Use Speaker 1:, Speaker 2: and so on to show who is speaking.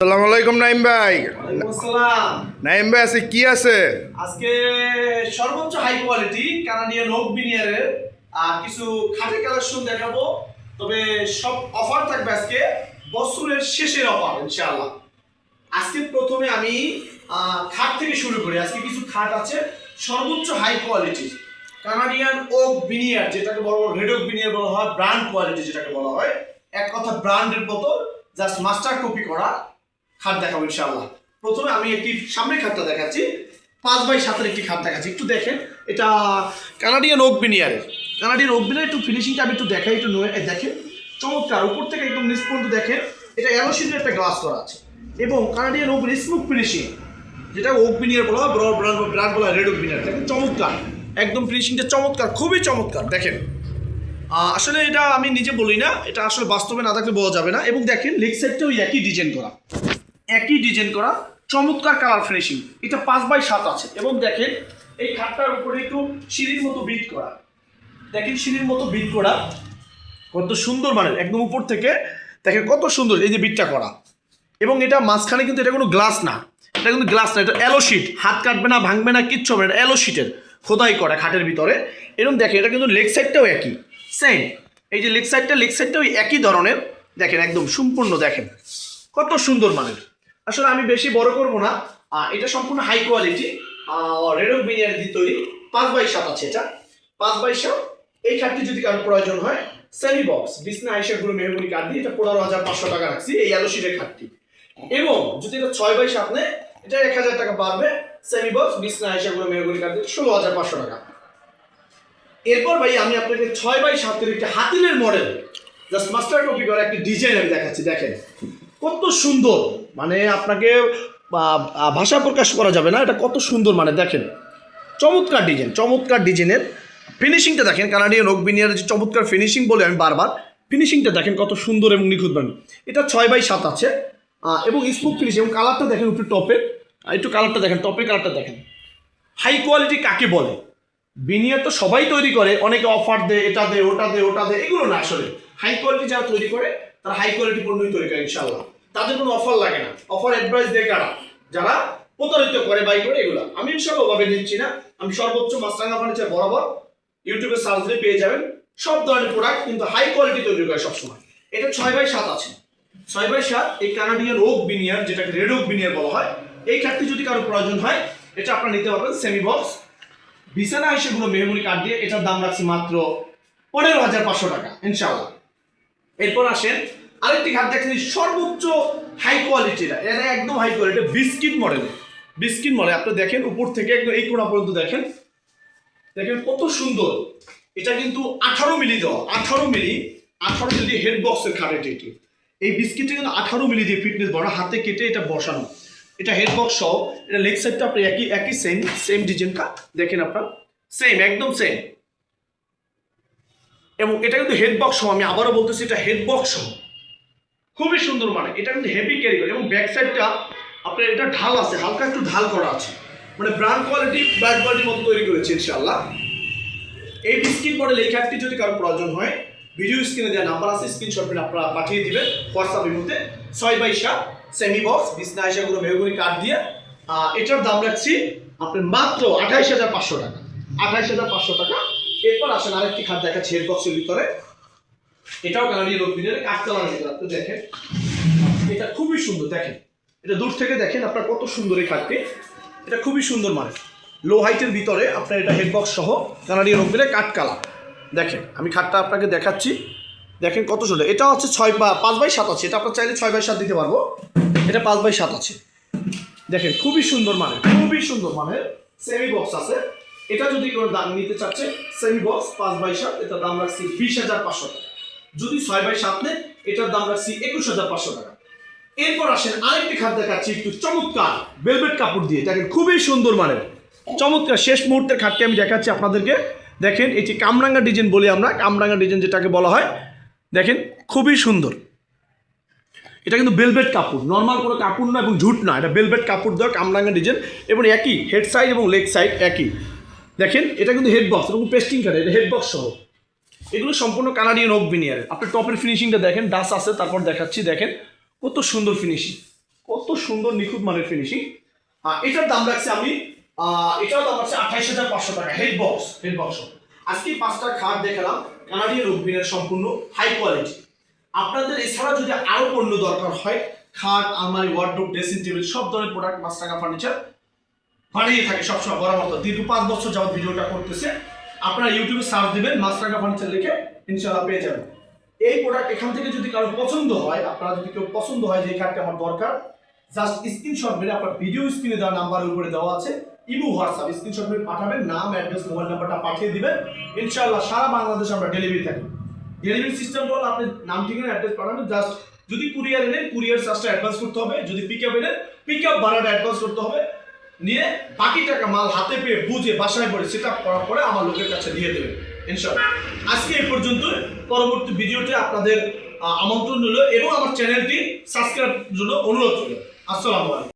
Speaker 1: আসসালামু আলাইকুম নাইম ভাই। নাইম ভাই আছে কি আছে?
Speaker 2: আজকে সর্বোচ্চ হাই কোয়ালিটি কানাডিয়ান ওক বিনিয়ারের আর কিছু খাটে কালেকশন দেখাবো। তবে সব অফার থাকবে আজকে বছরের শেষের অফার ইনশাআল্লাহ। আজকে প্রথমে আমি খাট থেকে শুরু করি। আজকে কিছু খাট আছে সর্বোচ্চ high quality Canadian oak veneer যেটাকে বড় বড় রেড ওক বিনিয়ার বলা হয় ব্র্যান্ড কোয়ালিটি যেটাকে বলা হয়। এক কথা ব্র্যান্ডের মতো জাস্ট মাস্টার কপি করা। খাট দেখাবো ইনশাআল্লাহ। প্রথমে আমি একটি সামনের খাটটা দেখাচ্ছি। পাঁচ বাই সাতের একটি খাট দেখাচ্ছি। একটু দেখেন, এটা কানাডিয়ান ওক বিনিয়ারের কানাডিয়ান ওক বিনিয়ার একটু ফিনিশিংটা আমি একটু দেখাই, একটু দেখেন। চমৎকার, উপর থেকে একদম নিচ পর্যন্ত দেখেন। এটা অ্যালোশিনের একটা গ্লাস করা আছে। এবং কানাডিয়ান ওক স্মুথ ফিনিশিং যেটা ওক বিনিয়ার বলা হয় ব্রড ব্র্যান্ড ব্র্যান্ড বলা হয় রেড ওক বিনিয়ার দেখেন চমৎকার, একদম ফিনিশিংটা চমৎকার, খুবই চমৎকার, দেখেন। আসলে এটা আমি নিজে বলি না, এটা আসলে বাস্তবে না থাকলে বোঝা যাবে না। এবং দেখেন লেগ সাইডটাও একই ডিজাইন করা। একই ডিজাইন করা, চমৎকার কালার ফিনিশিং এটা পাঁচ বাই সাত আছে। এবং দেখেন, এই খাটটার উপরে একটু সিঁড়ির মতো বিট করা। দেখেন সিঁড়ির মতো বিট করা। কত সুন্দর মানের, একদম উপর থেকে। দেখেন কত সুন্দর এই যে বিটটা করা। এবং এটা মাঝখানে কিন্তু এটা কোনো গ্লাস না। এটা কিন্তু গ্লাস না, এটা অ্যালো শিট হাত কাটবে না, ভাঙবে না, কিচ্ছু হবে না, এটা অ্যালো শিটের খোদাই করা খাটের ভিতরে। এরকম দেখেন, এটা কিন্তু লেগ সাইডটাও একই। সেম এই যে লেগ সাইডটা লেগ সাইডটাও একই ধরনের। দেখেন, একদম সম্পূর্ণ দেখেন। কত সুন্দর মানের। আসলে আমি বেশি বড় করব না। এটা সম্পূর্ণ হাই কোয়ালিটি রেডক বিনিয়ার দিয়ে তৈরি। পাঁচ বাই সাত আছে এটা। পাঁচ বাই সাত, এই খাটটি যদি কারোর প্রয়োজন হয় সেমি বক্স বিছনা, আইসা, গুলো, মেহগুনি কাঠ দিয়ে এটা পনেরো হাজার পাঁচশো টাকা রাখছি এই আলো শিটের খাটটি এবং যদি এটা ছয় বাই সাত নেয়, এটা এক হাজার টাকা বাড়বে সেমি বক্স বিছনা, আইসা, গুলো, মেহগুনি কাঠ দিয়ে ষোলো হাজার পাঁচশো টাকা। এরপর ভাই আমি আপনাকে ছয় বাই সাতের একটি হাতিলের মডেল জাস্ট মাস্টার কপি করা একটি ডিজাইন আমি দেখাচ্ছি, দেখেন। কত সুন্দর মানে আপনাকে ভাষা প্রকাশ করা যাবে না, এটা কত সুন্দর মানে দেখেন, চমৎকার ডিজাইন চমৎকার ডিজাইনের ফিনিশিংটা দেখেন কানাডিয়ান ওক বিনিয়ার যে চমৎকার ফিনিশিং বলে আমি বারবার ফিনিশিংটা দেখেন কত সুন্দর এবং নিখুঁত এটা ছয় বাই সাত আছে এবং স্মুথ ফিনিশ এবং কালারটা দেখেন একটু টপের একটু কালারটা দেখেন টপের কালারটা দেখেন। হাই কোয়ালিটি কাকে বলে? বিনিয়ার তো সবাই তৈরি করে, অনেকে অফার দেয়, এটা দে ওটা দে ওটা দে এগুলো না আসলে। হাই কোয়ালিটি যারা তৈরি করে তারা হাই কোয়ালিটি পণ্যই তৈরি করে ইনশাল্লাহ তাদের কোনো অফার লাগে না। অফার অ্যাডভাইস দেয় কারা? যারা প্রতারিত করে বাই করে এগুলো। আমি ইনশাল্লাহ ওভাবে নিচ্ছি না। আমি সর্বোচ্চ মাস্টাঙ্গা ফার্নিচার বরাবর ইউটিউবে সার্চ দিয়ে পেয়ে যাবেন। সব ধরনের প্রোডাক্ট কিন্তু হাই কোয়ালিটি তৈরি করে সবসময়। এটা ছয় বাই সাত আছে। ছয় বাই সাত, এই কানাডিয়ান ওক বিনিয়ার যেটাকে রেড ওক বিনিয়ার বলা হয়, এই খাটটি যদি কারও প্রয়োজন হয়, এটা আপনারা নিতে পারবেন সেমি বক্স বিছানা হিসেবে মেহগুনি কাঠ দিয়ে এটার দাম রাখছি মাত্র পনেরো হাজার পাঁচশো টাকা, ইনশাআল্লাহ। এরপর আসেন আরেকটি খাট দেখেন সর্বোচ্চ হাই কোয়ালিটির এটা একদম high quality biscuit model biscuit model আপনি দেখেন উপর থেকে একদম এই কোণা পর্যন্ত দেখেন। দেখেন কত সুন্দর। এটা কিন্তু আঠারো মিলি দেওয়া, আঠারো মিলি আঠারো মিলি হেড বক্সের খাট এটি এটি। এই বিস্কিটটা কিন্তু আঠারো মিলি দিয়ে ফিটনেস বড় হাতে কেটে এটা বসানো। এটা হেড বক্স সহ, এটা লেগ সাইডটা আপনি একই একই সেম সেম ডিজাইনটা দেখেন আপনার সেম একদম সেম এবং এটা কিন্তু হেড বক্স সহ, আমি আবারও বলতেছি, এটা হেড বক্স সহ। খুবই সুন্দর মানে। এটা কিন্তু হেভি ক্যারি করে। এবং ব্যাক সাইডটা আপনার এটা ঢাল আছে, হালকা একটু ঢাল করা আছে। মানে ব্র্যান্ড কোয়ালিটি ব্র্যান্ড কোয়ালিটির মতো তৈরি করেছে ইনশাআল্লাহ। এই বিস্কিট মডেল এই খাটটি যদি কারও প্রয়োজন হয় ভিডিও স্ক্রিনে দেওয়া নাম্বার আছে স্ক্রিনশট করে আপনারা পাঠিয়ে দিবেন হোয়াটসঅ্যাপের মধ্যে। ছয় বাই সাত সেমি বক্স বিছনা হিসাবগুলো মেহগুনি কাঠ দিয়ে। এটার দাম রাখছি আপনার মাত্র আঠাইশ হাজার পাঁচশো টাকা। আঠাইশ হাজার পাঁচশো টাকা। এরপর আসেন আরেকটি খাট দেখাচ্ছি হেড বক্সের ভিতরে। এটাও কানাডিয়ান রোপিনের কাঠতলার ভিতরে আপনি দেখেন। এটা খুবই সুন্দর, দেখেন। এটা দূর থেকে দেখেন আপনার কত সুন্দর এই খাটটি। এটা খুবই সুন্দর মানে লো হাইটের ভিতরে আপনার এটা হেডবক্স সহ কানাডিয়ান রোপিনের কাঠ কালার দেখেন, আমি খাটটা আপনাকে দেখাচ্ছি। দেখেন কত সুন্দর। এটা হচ্ছে ছয় বা পাঁচ বাই সাত আছে। এটা আপনার চাইলে ছয় বাই সাত দিতে পারব। এটা পাঁচ বাই সাত আছে। দেখেন, খুবই সুন্দর মানে খুবই সুন্দর মানে সেমি বক্স আছে। এটা যদি কেউ দাম নিতে চাচ্ছে সেমি বক্স পাঁচ বাই সাত এটার দাম রাখছি বিশ হাজার পাঁচশো টাকা। যদি ছয় বাই সাত নেন এটার দাম রাখছি একুশ হাজার পাঁচশো টাকা। এরপর আসেন আরেকটি খাট দেখাচ্ছি, একটু চমৎকার ভেলভেট কাপড় দিয়ে দেখেন খুবই সুন্দর মানের। চমৎকার, শেষ মুহূর্তের খাটটি আমি দেখাচ্ছি আপনাদেরকে। দেখেন, এটি কামরাঙ্গা ডিজাইন বলি আমরা, কামরাঙ্গা ডিজাইন যেটাকে বলা হয়। দেখেন, খুবই সুন্দর। এটা কিন্তু বেলভেট কাপড় নর্মাল কোনো কাপড় না এবং ঝুট না, এটা বেলভেট কাপড় দেওয়া কামরাঙ্গা ডিজাইন এবং একই হেড সাইড এবং লেগ সাইড একই। দেখেন, এটা কিন্তু হেড বক্স এবং পেস্টিং কাটে এটা হেড বক্স সহ। এগুলো সম্পূর্ণ কানাডিয়ান ওক বিনিয়ার আপনি টপের ফিনিশিংটা দেখেন ডাস আছে, তারপর দেখাচ্ছি, দেখেন। কত সুন্দর ফিনিশিং কত সুন্দর নিখুঁত মানের ফিনিশিং এটার দাম রাখছি আমি এটার দাম রাখছি আঠাইশ হাজার পাঁচশো টাকা হেড বক্স হেড বক্স আজকে পাঁচটা খাট দেখালাম, কানাডিয়ান রুবিনের সম্পূর্ণ হাই কোয়ালিটি আপনাদের এছাড়া যদি আরও পণ্য দরকার হয়, খাট, আলমারি ওয়ার্ডরোব ড্রেসিং টেবিল সব ধরনের প্রোডাক্ট পাঁচ টাকা ফার্নিচার বানিয়ে থাকে সবসময়, বরাবর। দীর্ঘ পাঁচ বছর যাবত ভিডিওটা করতেছে। আপনারা ইউটিউবে সার্চ দিবেন মাস্টারকা ফার্নিচার লিখে ইনশাআল্লাহ পেয়ে যাবেন। এই প্রোডাক্ট এখান থেকে যদি কারও পছন্দ হয়, আপনারা যদি কেউ পছন্দ হয় যে এই কার্ডটা আমার দরকার জাস্ট স্ক্রিনশট মেরে আপনার ভিডিও স্ক্রিনে দেওয়া নাম্বারের উপরে দেওয়া আছে। ইমো হোয়াটসঅ্যাপ স্ক্রিনশট মেরে পাঠাবেন, নাম অ্যাড্রেস মোবাইল নাম্বারটা পাঠিয়ে দিবেন। ইনশাআল্লাহ সারা বাংলাদেশে আমরা ডেলিভারি থাকি। ডেলিভারি সিস্টেম হলো আপনি নাম, ঠিকানা অ্যাড্রেস পাঠাবেন জাস্ট যদি কুরিয়ার এনে কুরিয়ার চার্জটা অ্যাডভান্স করতে হবে। যদি পিক আপ এনে পিক আপ ভাড়াটা অ্যাডভান্স করতে হবে। নিয়ে বাকি টাকা মাল হাতে পেয়ে বুঝে বাসায় পড়ে সেট করার পরে আমার লোকের কাছে দিয়ে দেবে ইনশাল্লাহ আজকে এই পর্যন্ত পরবর্তী ভিডিওতে আপনাদের আমন্ত্রণ রইল এবং আমার চ্যানেলটি সাবস্ক্রাইব জন্য অনুরোধ রইল। আসসালামু আলাইকুম।